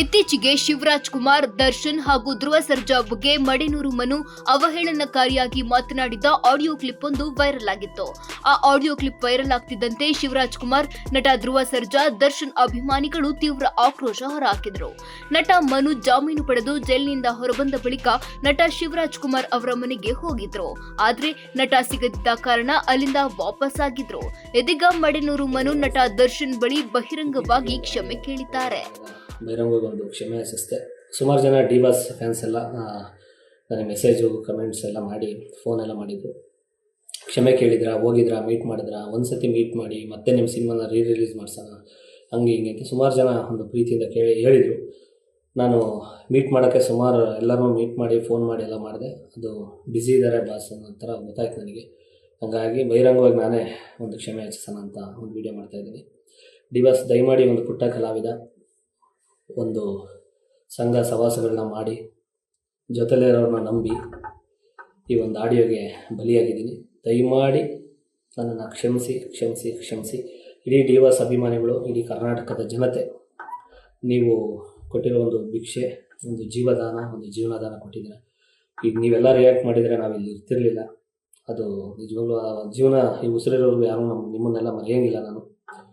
ಇತ್ತೀಚೆಗೆ ಶಿವರಾಜ್ ಕುಮಾರ್, ದರ್ಶನ್ ಹಾಗೂ ಧ್ರುವ ಸರ್ಜಾ ಬಗ್ಗೆ ಮಡೆನೂರು ಮನು ಅವಹೇಳನಕಾರಿಯಾಗಿ ಮಾತನಾಡಿದ ಆಡಿಯೋ ಕ್ಲಿಪ್ ಒಂದು ವೈರಲ್ ಆಗಿತ್ತು. ಆ ಆಡಿಯೋ ಕ್ಲಿಪ್ ವೈರಲ್ ಆಗ್ತಿದ್ದಂತೆ ಶಿವರಾಜ್ ಕುಮಾರ್, ನಟ ಧ್ರುವ ಸರ್ಜಾ, ದರ್ಶನ್ ಅಭಿಮಾನಿಗಳು ತೀವ್ರ ಆಕ್ರೋಶ ಹೊರಹಾಕಿದರು. ನಟ ಮನು ಜಾಮೀನು ಪಡೆದು ಜೈಲಿನಿಂದ ಹೊರಬಂದ ಬಳಿಕ ನಟ ಶಿವರಾಜ್ ಕುಮಾರ್ ಅವರ ಮನೆಗೆ ಹೋಗಿದ್ರು. ಆದ್ರೆ ನಟ ಸಿಗದಿದ್ದ ಕಾರಣ ಅಲ್ಲಿಂದ ವಾಪಸ್ ಆಗಿದ್ರು. ಇದೀಗ ಮಡೆನೂರು ಮನು ನಟ ದರ್ಶನ್ ಬಳಿ ಬಹಿರಂಗವಾಗಿ ಕ್ಷಮೆ ಕೇಳಿದ್ದಾರೆ. ಬಹಿರಂಗವಾಗಿ ಒಂದು ಕ್ಷಮೆ ಯಾಚಿಸ್ದೆ ಸುಮಾರು ಜನ ಡಿ ಬಾಸ್ ಫ್ಯಾನ್ಸ್ ಎಲ್ಲ ನನಗೆ ಮೆಸೇಜು ಕಮೆಂಟ್ಸ್ ಎಲ್ಲ ಮಾಡಿ ಫೋನ್ ಎಲ್ಲ ಮಾಡಿದರು. ಕ್ಷಮೆ ಕೇಳಿದ್ರಾ, ಹೋಗಿದ್ರಾ ಮೀಟ್ ಮಾಡಿದ್ರಾ ಒಂದು ಸತಿ ಮೀಟ್ ಮಾಡಿ, ಮತ್ತೆ ನಿಮ್ಮ ಸಿನಿಮಾನ ರೀ ರಿಲೀಸ್ ಮಾಡ್ಸೋಣ, ಹಂಗೆ ಹಿಂಗೆ ಅಂತ ಸುಮಾರು ಜನ ಒಂದು ಪ್ರೀತಿಯಿಂದ ಕೇಳಿ, ಹೇಳಿದರು. ನಾನು ಮೀಟ್ ಮಾಡೋಕ್ಕೆ ಸುಮಾರು ಎಲ್ಲರೂ ಮೀಟ್ ಮಾಡಿ ಫೋನ್ ಮಾಡಿ ಎಲ್ಲ ಮಾಡಿದೆ. ಅದು ಬ್ಯುಸಿ ಇದ್ದಾರೆ ಬಾಸ್ ಅನ್ನೋ ಥರ ಗೊತ್ತಾಯ್ತು ನನಗೆ. ಹಾಗಾಗಿ ಬಹಿರಂಗವಾಗಿ ನಾನೇ ಒಂದು ಕ್ಷಮೆ ಯಾಚಿಸೋಣ ಅಂತ ಒಂದು ವಿಡಿಯೋ ಮಾಡ್ತಾಯಿದ್ದೀನಿ ಡಿ ಬಾಸ್ ದಯಮಾಡಿ ಒಂದು ಪುಟ್ಟ ಕಲಾವಿದ. ಒಂದು ಸಂಘ ಸವಾಸಗಳನ್ನ ಮಾಡಿ ಜೊತೆಲಿರೋರನ್ನ ನಂಬಿ ಈ ಒಂದು ಆಡಿಯೋಗೆ ಬಲಿಯಾಗಿದ್ದೀನಿ. ದಯಮಾಡಿ ನನ್ನನ್ನು ಕ್ಷಮಿಸಿ ಕ್ಷಮಿಸಿ ಕ್ಷಮಿಸಿ. ಇಡೀ ಡಿ ವಾಸ್ ಅಭಿಮಾನಿಗಳು, ಇಡೀ ಕರ್ನಾಟಕದ ಜನತೆ, ನೀವು ಕೊಟ್ಟಿರೋ ಒಂದು ಭಿಕ್ಷೆ, ಒಂದು ಜೀವದಾನ, ಒಂದು ಜೀವನದಾನ ಕೊಟ್ಟಿದ್ದೀರ. ಈಗ ನೀವೆಲ್ಲ ರಿಯಾಕ್ಟ್ ಮಾಡಿದರೆ ಇಲ್ಲಿ ಇರ್ತಿರಲಿಲ್ಲ. ಅದು ನಿಜವಾಗ್ಲೂ ಜೀವನ, ಈ ಉಸಿರಿರೋರು ಯಾರೂ ನಮ್ಮ ನಿಮ್ಮನ್ನೆಲ್ಲ ಮರೆಯೋಂಗಿಲ್ಲ ನಾನು.